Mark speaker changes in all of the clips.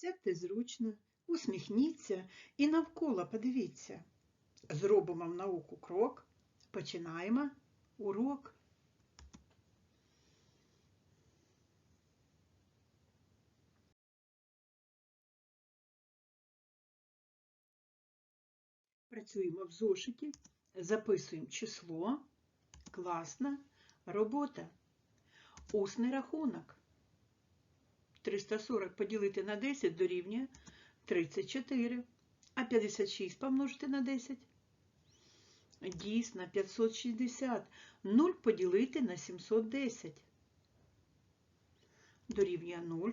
Speaker 1: Сядьте зручно, усміхніться і навколо подивіться. Зробимо в науку крок. Починаємо урок. Працюємо в зошиті, записуємо число, класна робота, усний рахунок. 340 поділити на 10 дорівнює 34, а 56 помножити на 10. Дійсно, 560. 0 поділити на 710. Дорівнює 0.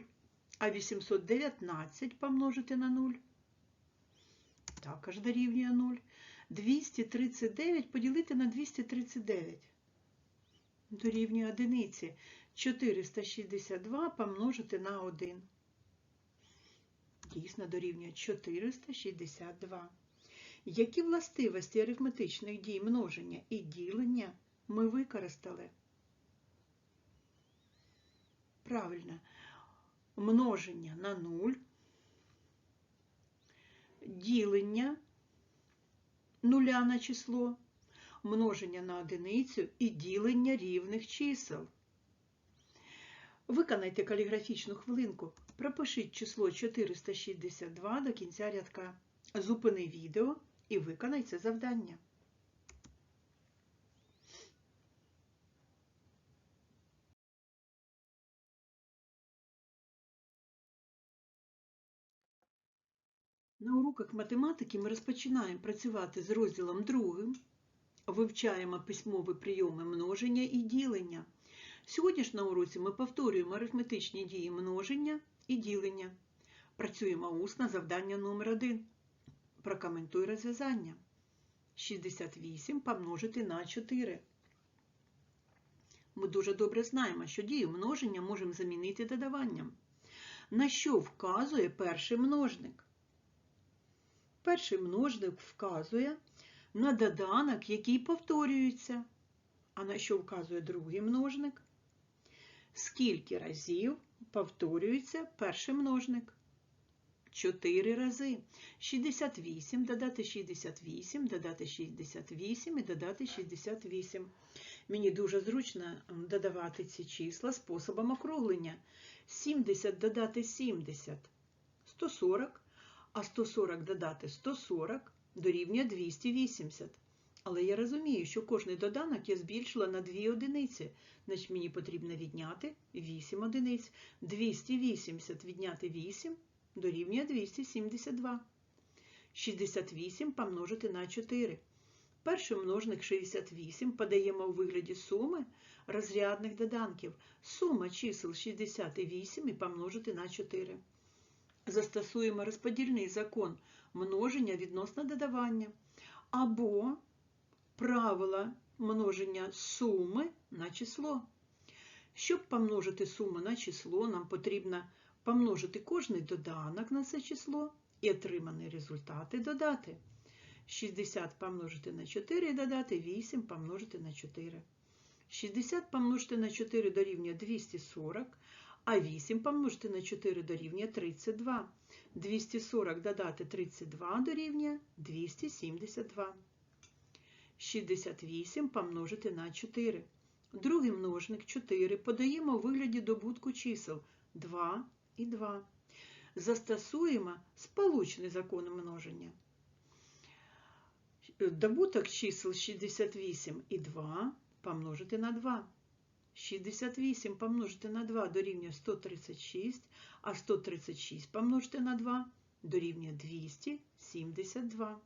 Speaker 1: А 819 помножити на 0. Також дорівнює 0. 239 поділити на 239. Дорівнює одиниці. 462 помножити на 1. Дійсно дорівнює 462. Які властивості арифметичних дій множення і ділення ми використали? Правильно, множення на 0, ділення нуля на число, множення на одиницю і ділення рівних чисел. Виконайте каліграфічну хвилинку. Пропишіть число 462 до кінця рядка. Зупини відео і виконай це завдання. На уроках математики ми розпочинаємо працювати з розділом другим, вивчаємо письмові прийоми множення і ділення. Сьогодні ж на уроці ми повторюємо арифметичні дії множення і ділення. Працюємо усно завдання номер 1 Прокоментуй розв'язання. 68 помножити на 4. Ми дуже добре знаємо, що дію множення можемо замінити додаванням. На що вказує перший множник? Перший множник вказує на доданок, який повторюється. А на що вказує другий множник? Скільки разів повторюється перший множник? 4 рази. 68 додати 68, додати 68 і додати 68. Мені дуже зручно додавати ці числа способом округлення. 70 додати 70 140, а 140 додати 140 дорівнює 280. Але я розумію, що кожний доданок я збільшила на 2 одиниці, значить мені потрібно відняти 8 одиниць. 280 відняти 8 дорівнює 272. 68 помножити на 4. Перший множник 68 подаємо у вигляді суми розрядних доданків. Сума чисел 68 і помножити на 4. Застосуємо розподільний закон множення відносно додавання. Або правила множення суми на число. Щоб помножити суму на число, нам потрібно помножити кожний доданок на це число і отримані результати додати. 60 помножити на 4 і додати 8 помножити на 4. 60 помножити на 4 дорівнює 240, а 8 помножити на 4 дорівнює 32. 240 додати 32 дорівнює 272. 68 помножити на 4. Другий множник 4 подаємо у вигляді добутку чисел 2 і 2. Застосуємо сполучний закон множення. Добуток чисел 68 і 2 помножити на 2. 68 помножити на 2 дорівнює 136, а 136 помножити на 2 дорівнює 272.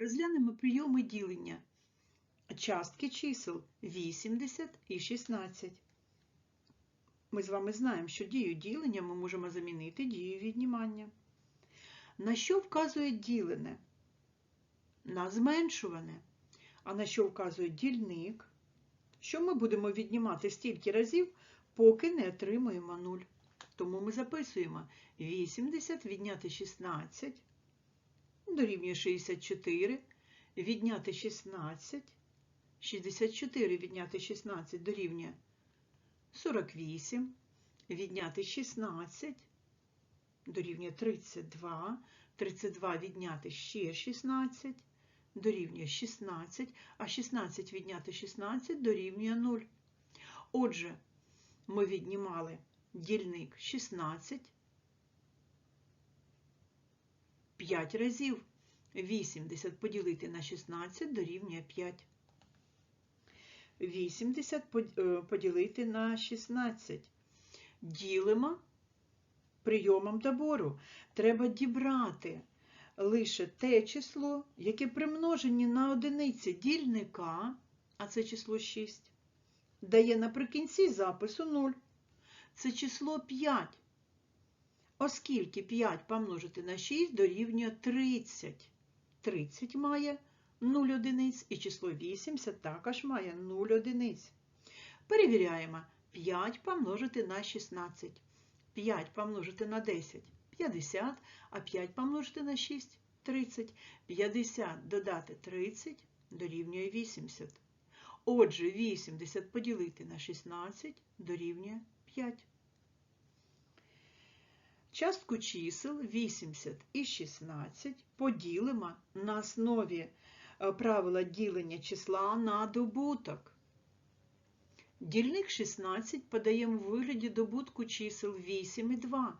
Speaker 1: Розглянемо прийоми ділення частки чисел 80 і 16. Ми з вами знаємо, що дію ділення ми можемо замінити дією віднімання. На що вказує ділене? На зменшуване. А на що вказує дільник? Що ми будемо віднімати стільки разів, поки не отримуємо 0. Тому ми записуємо 80 відняти 16 дорівнює 64. відняти 16. 64 відняти 16 дорівнює 48. Відняти 16 дорівнює 32. 32 відняти ще 16 дорівнює 16, а 16 відняти 16 дорівнює 0. Отже, ми віднімали дільник 16 5 разів. 80 поділити на 16 дорівнює 5. 80 е, поділити на 16. Ділимо прийомом добору. Треба дібрати лише те число, яке при множенні на одиниці дільника, а це число 6, дає наприкінці запису 0. Це число 5. Оскільки 5 помножити на 6 дорівнює 30. 30 має 0 одиниць і число 80 також має 0 одиниць. Перевіряємо 5 помножити на 16. 5 помножити на 10 50, а 5 помножити на 6 30. 50 додати 30 дорівнює 80. Отже, 80 поділити на 16 дорівнює 5. Частку чисел 80 і 16 поділимо на основі е, правила ділення числа на добуток. Дільник 16 подаємо в вигляді добутку чисел 8 і 2.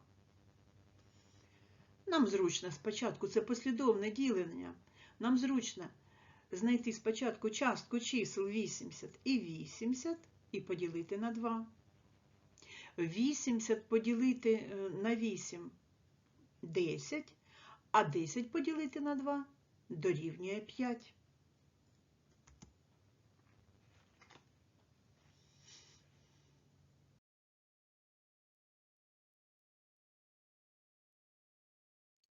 Speaker 1: Нам зручно спочатку це послідовне ділення. Нам зручно знайти спочатку частку чисел 80 і 80 і поділити на 2. 80 поділити е, на 8 10, а 10 поділити на 2 дорівнює 5.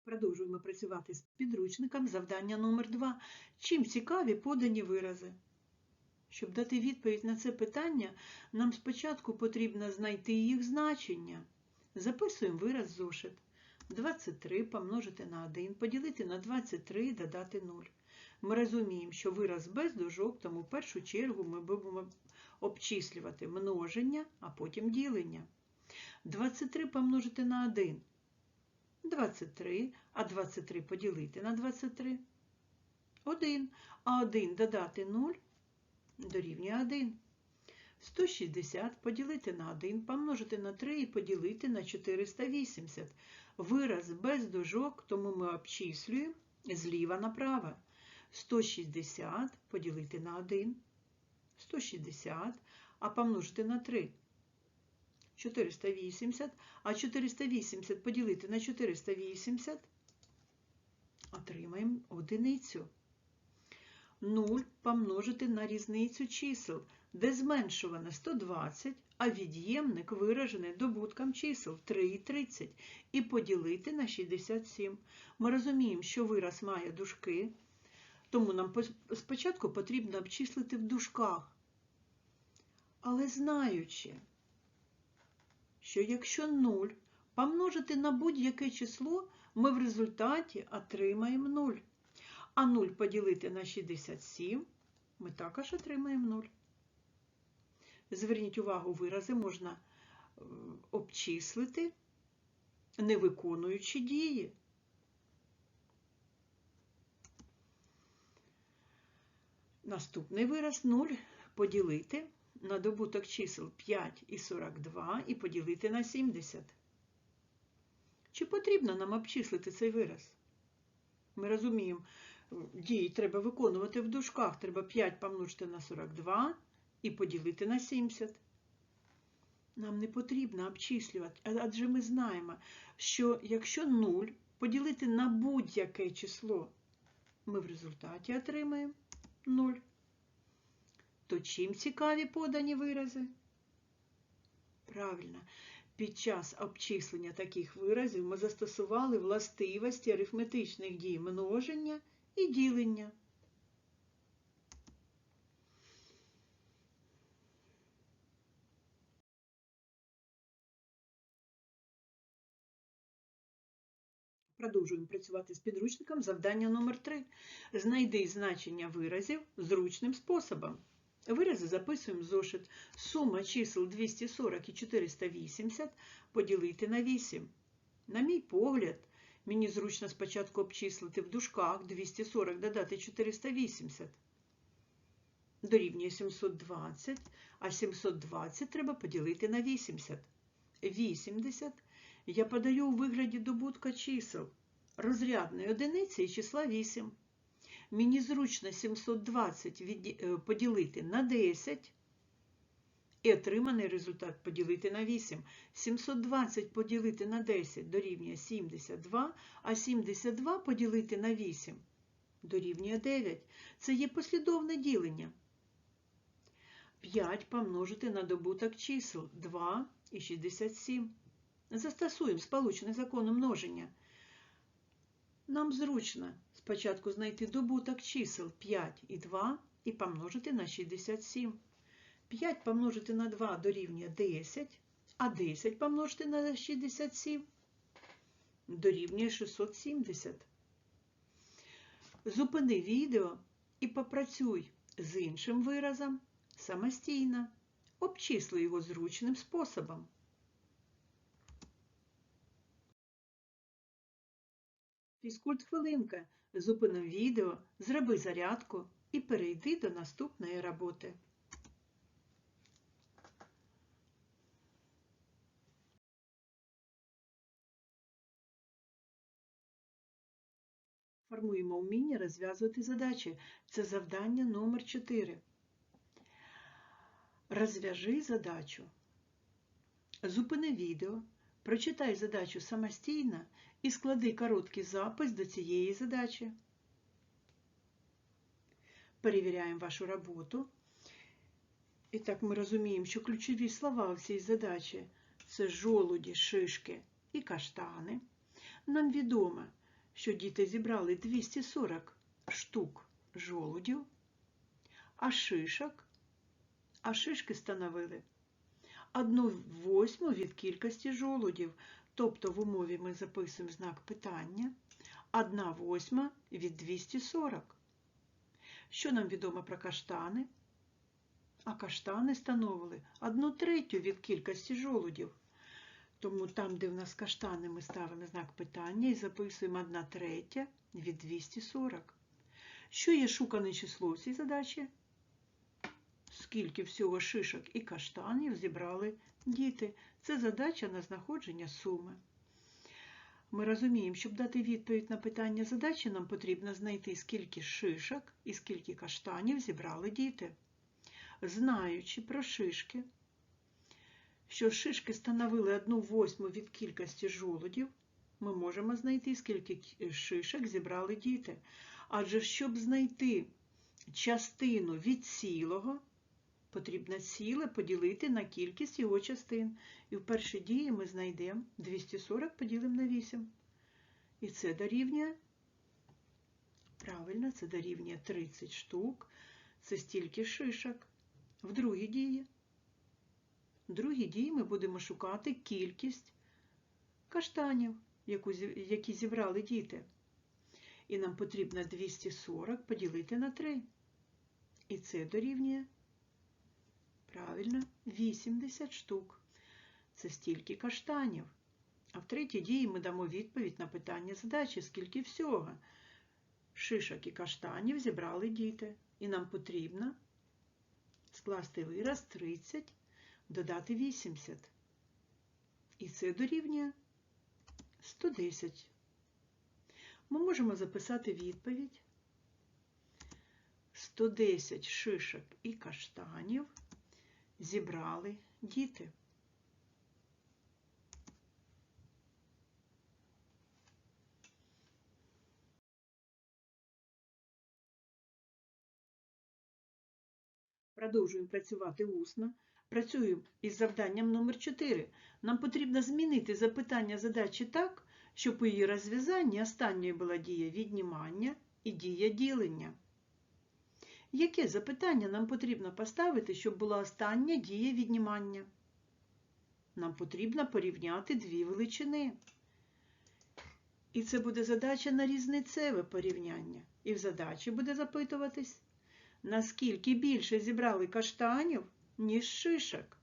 Speaker 1: Продовжуємо працювати з підручником завдання номер 2 Чим цікаві подані вирази? Щоб дати відповідь на це питання, нам спочатку потрібно знайти їх значення. Записуємо вираз зошит. 23 помножити на 1, поділити на 23 і додати 0. Ми розуміємо, що вираз без дужок, тому в першу чергу ми будемо обчислювати множення, а потім ділення. 23 помножити на 1. 23, а 23 поділити на 23. 1, а 1 додати 0 дорівнює 1. 160 поділити на 1, помножити на 3 і поділити на 480. Вираз без дужок, тому ми обчислюємо зліва направо. 160 поділити на 1, 160, а помножити на 3. 480, а 480 поділити на 480, отримаємо одиницю. 0 помножити на різницю чисел, де зменшуване 120, а від'ємник виражений добутком чисел 3 і 30, і поділити на 67. Ми розуміємо, що вираз має дужки, тому нам спочатку потрібно обчислити в дужках. Але знаючи, що якщо 0 помножити на будь-яке число, ми в результаті отримаємо 0. А 0 поділити на 67 ми також отримаємо 0. Зверніть увагу, вирази можна е, обчислити, не виконуючи дії. Наступний вираз 0 поділити на добуток чисел 5 і 42 і поділити на 70. Чи потрібно нам обчислити цей вираз? Ми розуміємо, дії треба виконувати в дужках. Треба 5 помножити на 42 і поділити на 70. Нам не потрібно обчислювати, адже ми знаємо, що якщо 0 поділити на будь-яке число, ми в результаті отримаємо 0. То чим цікаві подані вирази? Правильно, під час обчислення таких виразів ми застосували властивості арифметичних дій множення і ділення. Продовжуємо працювати з підручником. Завдання номер 3. Знайди значення виразів зручним способом. Вирази записуємо в зошит. Сума чисел 240 і 480 поділити на 8. На мій погляд, мені зручно спочатку обчислити в дужках 240 додати 480. Дорівнює 720, а 720 треба поділити на 80. 80 я подаю у вигляді добутка чисел розрядної одиниці і числа 8. Мені зручно 720 е, поділити на 10 і отриманий результат поділити на 8. 720 поділити на 10 дорівнює 72, а 72 поділити на 8 дорівнює 9. Це є послідовне ділення. 5 помножити на добуток чисел 2 і 67. Застосуємо сполучений закон множення. Нам зручно спочатку знайти добуток чисел 5 і 2 і помножити на 67. 5 помножити на 2 дорівнює 10, а 10 помножити на 67 дорівнює 670. Зупини відео і попрацюй з іншим виразом самостійно. Обчисли його зручним способом. Фізкульт хвилинка. Зупини відео, зроби зарядку і перейди до наступної роботи. Формуємо вміння розв'язувати задачі. Це завдання номер 4. Розв'яжи задачу. Зупини відео, прочитай задачу самостійно і склади короткий запис до цієї задачі. Перевіряємо вашу роботу. І так ми розуміємо, що ключові слова в цій задачі це жолуді, шишки і каштани. Нам відомо, що діти зібрали 240 штук жолудів, а шишок, а шишки становили одну восьму від кількості жолудів. Тобто в умові ми записуємо знак питання 1 восьма від 240. Що нам відомо про каштани? А каштани становили 1 третю від кількості жолудів. Тому там, де в нас каштани, ми ставимо знак питання і записуємо 1 третя від 240. Що є шукане число в цій задачі? Скільки всього шишок і каштанів зібрали діти? Це задача на знаходження суми. Ми розуміємо, щоб дати відповідь на питання задачі, нам потрібно знайти, скільки шишок і скільки каштанів зібрали діти. Знаючи про шишки, що шишки становили 1 восьму від кількості жолудів, ми можемо знайти, скільки шишок зібрали діти. Адже щоб знайти частину від цілого, потрібно ціле поділити на кількість його частин. І в першій дії ми знайдемо 240 поділимо на 8. І це дорівнює, правильно, це дорівнює 30 штук. Це стільки шишок. В другій дії. Другій дії ми будемо шукати кількість каштанів, які зібрали діти. І нам потрібно 240 поділити на 3. І це дорівнює, правильно, 80 штук. Це стільки каштанів. А в третій дії ми дамо відповідь на питання задачі, скільки всього. Шишок і каштанів зібрали діти. І нам потрібно скласти вираз 30, додати 80. І це дорівнює 110. Ми можемо записати відповідь. 110 шишок і каштанів зібрали діти. Продовжуємо працювати усно. Працюємо із завданням номер 4. Нам потрібно змінити запитання задачі так, щоб у її розв'язанні останньою була дія віднімання і дія ділення. Яке запитання нам потрібно поставити, щоб була остання дія віднімання? Нам потрібно порівняти дві величини. І це буде задача на різницеве порівняння. І в задачі буде запитуватись, наскільки більше зібрали каштанів, ніж шишок.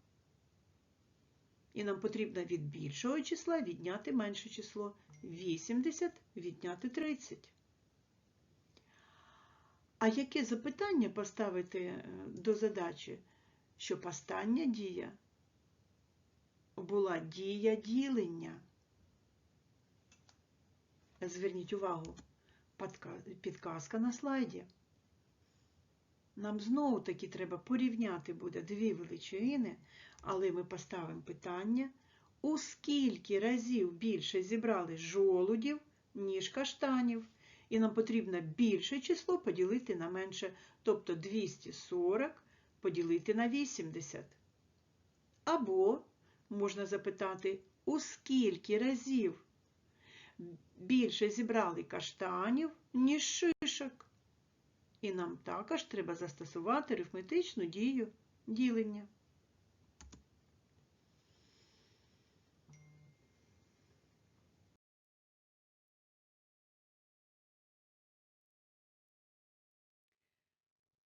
Speaker 1: І нам потрібно від більшого числа відняти менше число. 80 відняти 30. А яке запитання поставити е, до задачі, щоб остання дія була дія ділення? Зверніть увагу, підказка на слайді. Нам знову таки треба порівняти буде дві величини, але ми поставимо питання, у скільки разів більше зібрали жолудів, ніж каштанів. І нам потрібно більше число поділити на менше, тобто 240 поділити на 80. Або можна запитати, у скільки разів більше зібрали каштанів, ніж шишок. І нам також треба застосувати арифметичну дію ділення.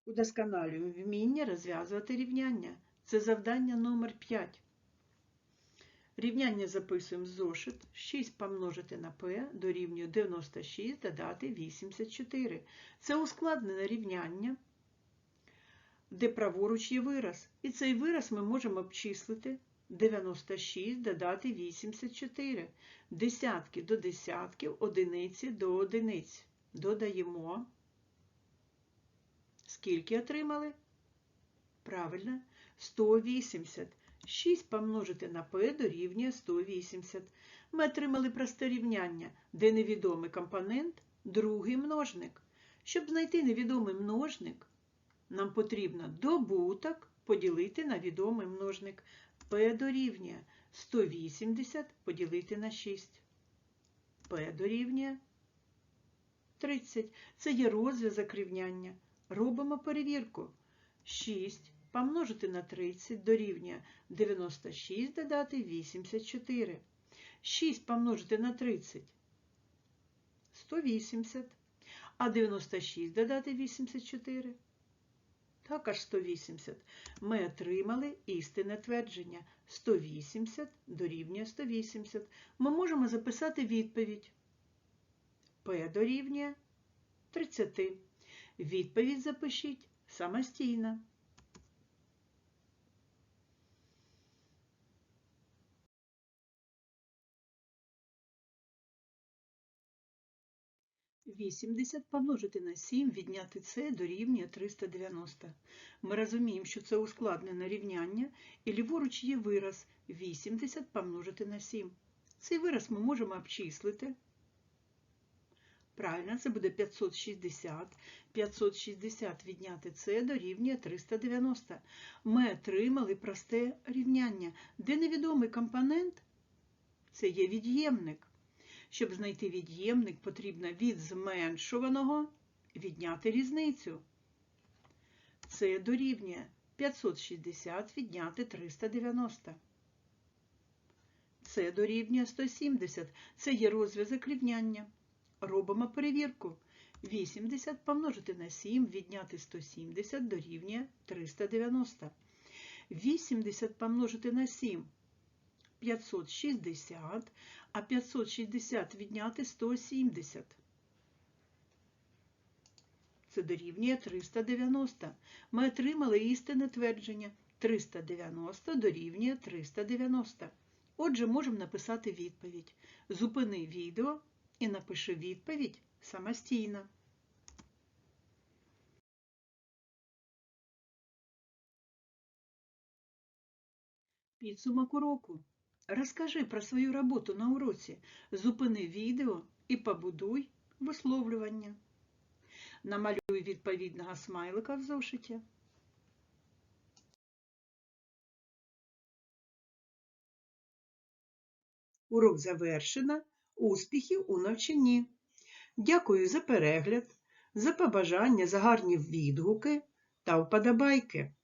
Speaker 1: Удосконалюємо вміння розв'язувати рівняння. Це завдання номер 5. Рівняння записуємо зошит. 6 помножити на p дорівнює 96 додати 84. Це ускладнене рівняння, де праворуч є вираз. І цей вираз ми можемо обчислити 96 додати 84. Десятки до десятків, одиниці до одиниць. Додаємо. Скільки отримали? Правильно, 180. 6 помножити на p дорівнює 180. Ми отримали просте рівняння, де невідомий компонент – другий множник. Щоб знайти невідомий множник, нам потрібно добуток поділити на відомий множник. p дорівнює 180 поділити на 6. p дорівнює 30. Це є розв'язок рівняння. Робимо перевірку. 6 помножити на 30 дорівнює 96 додати 84. 6 помножити на 30 180. А 96 додати 84. Також 180. Ми отримали істинне твердження. 180 дорівнює 180. Ми можемо записати відповідь. P дорівнює 30. Відповідь запишіть самостійно. Вісімдесят помножити на 7 відняти це дорівнює 390. Ми розуміємо, що це ускладнене рівняння, і ліворуч є вираз 80 помножити на 7. Цей вираз ми можемо обчислити. Правильно, це буде 560. 560 відняти це дорівнює 390. Ми отримали просте рівняння, де невідомий компонент це є від'ємник. Щоб знайти від'ємник, потрібно від зменшуваного відняти різницю. Це дорівнює 560 відняти 390. Це дорівнює 170. Це є розв'язок рівняння. Робимо перевірку. 80 помножити на 7, відняти 170 дорівнює 390. 80 помножити на 7 560, а 560 відняти 170. Це дорівнює 390. Ми отримали істинне твердження. 390 дорівнює 390. Отже, можемо написати відповідь. Зупини відео і напиши відповідь самостійно. Підсумок уроку. Розкажи про свою роботу на уроці. Зупини відео і побудуй висловлювання. Намалюй відповідного смайлика в зошиті. Урок завершено. Успіхів у навчанні. Дякую за перегляд, за побажання, за гарні відгуки та вподобайки.